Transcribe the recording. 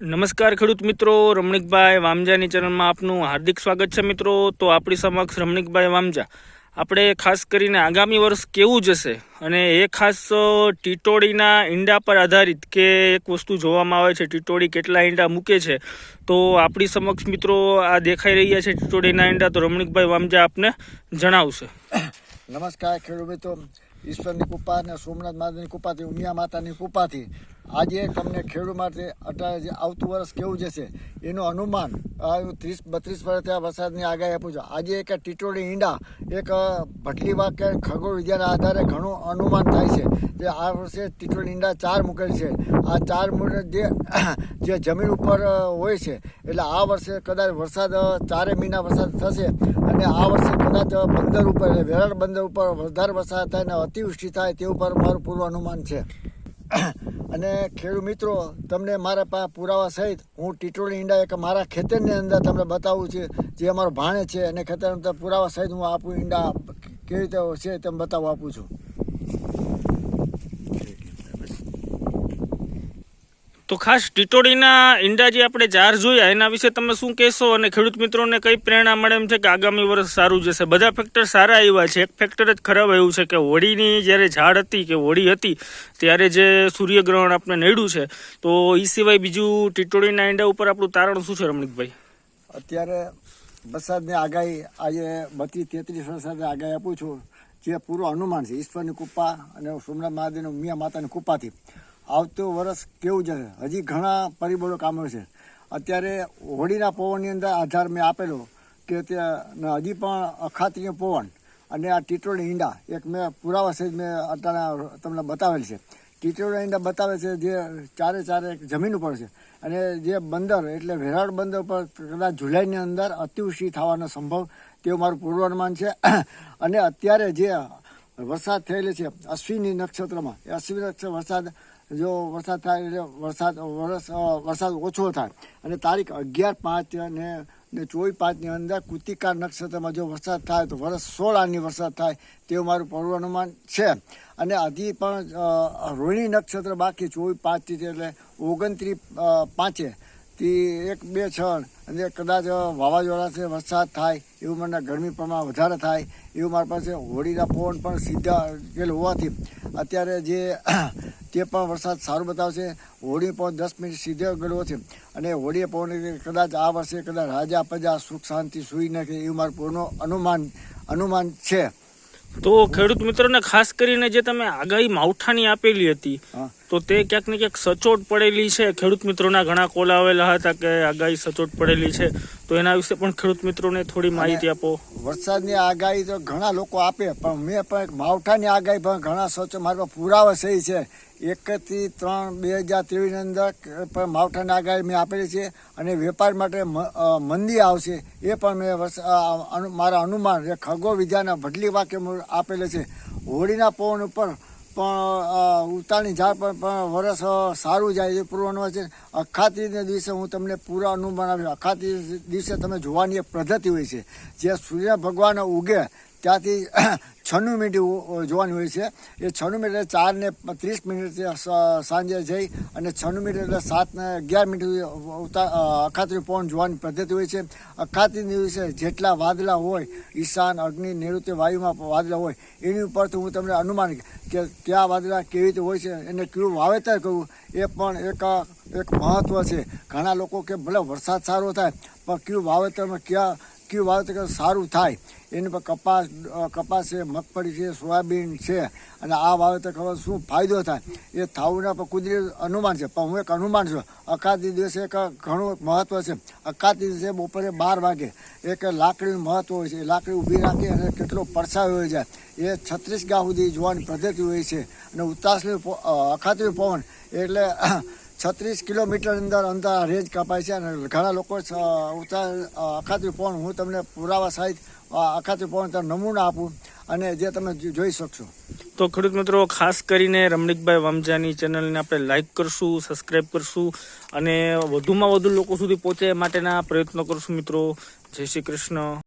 નમસ્કાર ખેડૂત મિત્રો, રમણીકભાઈ વામજાની ચેનલમાં આપનું હાર્દિક સ્વાગત છે મિત્રો. તો આપણી સમક્ષ રમણીકભાઈ વામજા, આપણે ખાસ કરીને આગામી વર્ષ કેવું જશે? અને એ ખાસ ટીટોળીના ઈંડા પર આધારિત કે એક વસ્તુ જોવામાં આવે છે ટીટોડી કેટલા ઈંડા મૂકે છે? તો આપણી સમક્ષ મિત્રો આ દેખાઈ રહ્યા છે ટીટોડીના ઈંડા. તો રમણીકભાઈ વામજા આપને જણાવશે. નમસ્કાર ખેડૂત મિત્રો, ઈશ્વરની કૃપા અને સોમનાથ મહાદેવની કૃપાથી, ઉમિયા માતાની કૃપાથી આજે તમને ખેડૂત માટે અત્યારે જે આવતું વર્ષ કેવું જશે, એનું અનુમાન ત્રીસ, બત્રીસ વર્ષથી આ વરસાદની આગાહી આપું છું. આજે એક ટીટોળી ઈંડા, એક ભટલીવા કે ખગોળ વિદ્યાના આધારે ઘણું અનુમાન થાય છે જે આ વર્ષે ટીટોળી ઈંડા ચાર મૂકેલ છે. આ ચાર જે જે જમીન ઉપર હોય છે, એટલે આ વર્ષે કદાચ વરસાદ ચારે મહિના વરસાદ થશે અને આ વર્ષે કદાચ બંદર ઉપર, એટલે વેરાળ બંદર ઉપર વધારે વરસાદ થાય અને અતિવૃષ્ટિ થાય તે ઉપર મારું પૂર્વ અનુમાન છે. અને ખેડૂત મિત્રો, તમને મારા પા પુરાવા સહિત હું ટીટોળી ઈંડા એક મારા ખેતરની અંદર તમને બતાવું છું, જે અમારો ભાણે છે, અને અંદર પુરાવા સહિત હું આપું ઈંડા કેવી રીતે છે તેમ બતાવવા આપું છું. તો ખાસ ટીટોડીના ઈંડા જે આપણે ચાર જોયા, એના વિશે તમે શું કહેશો અને ખેડૂત મિત્રોને કઈ પ્રેરણા મળે એમ છે કે આગામી વર્ષ સારું જશે? બધા ફેક્ટર સારા આવ્યા છે. એક ફેક્ટર જ ખરાબ આવ્યું છે કે હોળીની જ્યારે ઝાડ હતી કે હોળી હતી, ત્યારે જે સૂર્યગ્રહણ આપણે નડ્યું છે, તો એ સિવાય બીજું ટીટોડીના ઈંડા ઉપર આપણું તારણ શું છે રમણીકભાઈ? અત્યારે વરસાદની આગાહી આજે બત્રીસ તેત્રીસ વરસાદની આગાહી આપું છું, જે પૂરું અનુમાન છે, ઈશ્વરની કૃપા અને સોમનાથ મહાદેવની ઉમિયા માતાની કૃપાથી. આવતું વર્ષ કેવું જશે હજી ઘણા પરિબળો કામો છે. અત્યારે હોળીના પવનની અંદર આધાર મેં આપેલો કે ત્યાં હજી પણ અખાત્રીય પવન અને આ ટીટોળી ઈંડા, એક મેં પુરાવા સહિત મેં અત્યારે તમને બતાવેલ છે. ટીટોળી ઈંડા બતાવે છે જે ચારે ચારે જમીન ઉપર છે અને જે બંદર એટલે વેરાળ બંદર ઉપર કદાચ જુલાઈની અંદર અતિવૃષ્ટિ થવાનો સંભવ તેવું મારું પૂર્વાનુમાન છે. અને અત્યારે જે વરસાદ થયેલો છે, અશ્વિની નક્ષત્રમાં, એ અશ્વિની નક્ષત્ર વરસાદ જો વરસાદ થાય એટલે વરસાદ, વરસ વરસાદ ઓછો થાય. અને તારીખ અગિયાર પાંચ ને ને ચોવીસ પાંચની અંદર કૃતિકા નક્ષત્રમાં જો વરસાદ થાય તો વરસ સોળ આની વરસાદ થાય તેવું મારું પૂર્વાનુમાન છે. અને હજી પણ રોહિણી નક્ષત્ર બાકી ચોવીસ પાંચથી એટલે ઓગણત્રીસ પાંચે. થી એક બે છ અને કદાચ વાવાઝોડાથી વરસાદ થાય એવું મને ગરમી પ્રમાણ વધારે થાય એવું મારી પાસે હોળીના પવન પણ સીધા ગયેલ હોવાથી અત્યારે જે તે પણ વરસાદ સારું બતાવશે. હોળી પવન દસ મિનિટ સીધો ગયેલો છે અને હોળીએ પવન કદાચ આ વર્ષે કદાચ રાજા પ્રજા સુખ શાંતિ સૂઈ નાખે એવું મારું પૂર્ણ અનુમાન અનુમાન છે. તો ખેડૂત મિત્રોને ખાસ કરીને જે તમે આગાહી માવઠાની આપેલી હતી તો તે ક્યાંક ને ક્યાંક સચોટ પડેલી છે. ખેડૂત મિત્રોના ઘણા કોલ આવેલા હતા કે આગાહી સચોટ પડેલી છે. તો એના વિશે પણ ખેડૂત મિત્રોને થોડી માહિતી આપો. વરસાદની આગાહી તો ઘણા લોકો આપે પણ મેં પણ માવઠાની આગાહી પણ ઘણા સચો મારી પુરાવા સહી છે. એકથી ત્રણ બે હજાર ત્રેવીસની અંદર પણ માવઠાની આગાહી મેં આપેલી છે અને વેપાર માટે મંદી આવશે એ પણ મેં વર્ષ મારા અનુમાન જે ખગો વિદ્યાના ભટલી વાક્ય આપેલે છે. હોળીના પવન ઉપર પણ ઉતાળની ઝાડ પર પણ વરસ સારું જાય છે. પૂર્વનું છે અખાત્રીજના દિવસે હું તમને પૂરા અનુમાન આપ્યું અખાત્રીજ દિવસે તમે જોવાની એક પદ્ધતિ હોય છે. જે સૂર્ય ભગવાન ઉગે ત્યાંથી છન્નું મિનિટ જોવાની હોય છે. એ છન્નું મિનિટ એટલે ચાર ને ત્રીસ મિનિટ સાંજે જઈ અને છન્નું મિનિટ એટલે સાત ને અગિયાર મિનિટ ઉતાર ઉતા અખાત્રી પવન જોવાની પદ્ધતિ હોય છે. અખાત્રી દિવસે જેટલા વાદળા હોય, ઈશાન, અગ્નિ નૈઋત્ય વાયુમાં વાદળા હોય, એની ઉપરથી હું તમને અનુમાન કે, કયા વાદળા કેવી રીતે હોય છે એને કયું વાવેતર કરવું, એ પણ એક એક મહત્વ છે. ઘણા લોકો કે ભલે વરસાદ સારો થાય, પણ કયું વાવેતરમાં ક્યાં કયું વાવેતર સારું થાય. એની પર કપાસ કપાસ છે મગફળી છે સોયાબીન છે અને આ વાવેતર ખબર શું ફાયદો થાય. એ થાવના પર કુદરતી અનુમાન છે. પણ હું એક અનુમાન છું. અખાતી દિવસે એક ઘણું મહત્ત્વ છે. અખાતી દિવસે બપોરે બાર વાગે એક લાકડીનું મહત્ત્વ હોય છે. લાકડી ઊભી રાખી અને કેટલો પડછાયો હોય જાય એ છત્રીસ ગાહ સુધી જોવાની પદ્ધતિ હોય છે. અને ઉતાસનું પ- અ, પવન એટલે છત્રીસ કિલોમીટર અંદર અંદર રેન્જ કપાય છે અને ઘણા લોકો અખાત્રી પવન હું તમને પુરાવા સહિત અખાત્રી તમને નમૂના આપું અને જે તમે જોઈ શકશો. તો ખેડૂત મિત્રો, ખાસ કરીને રમણીકભાઈ વામજાની ચેનલને આપણે લાઇક કરશું સબસ્ક્રાઈબ કરશું અને વધુમાં વધુ લોકો સુધી પહોંચે માટેના પ્રયત્નો કરશું મિત્રો. જય શ્રી કૃષ્ણ.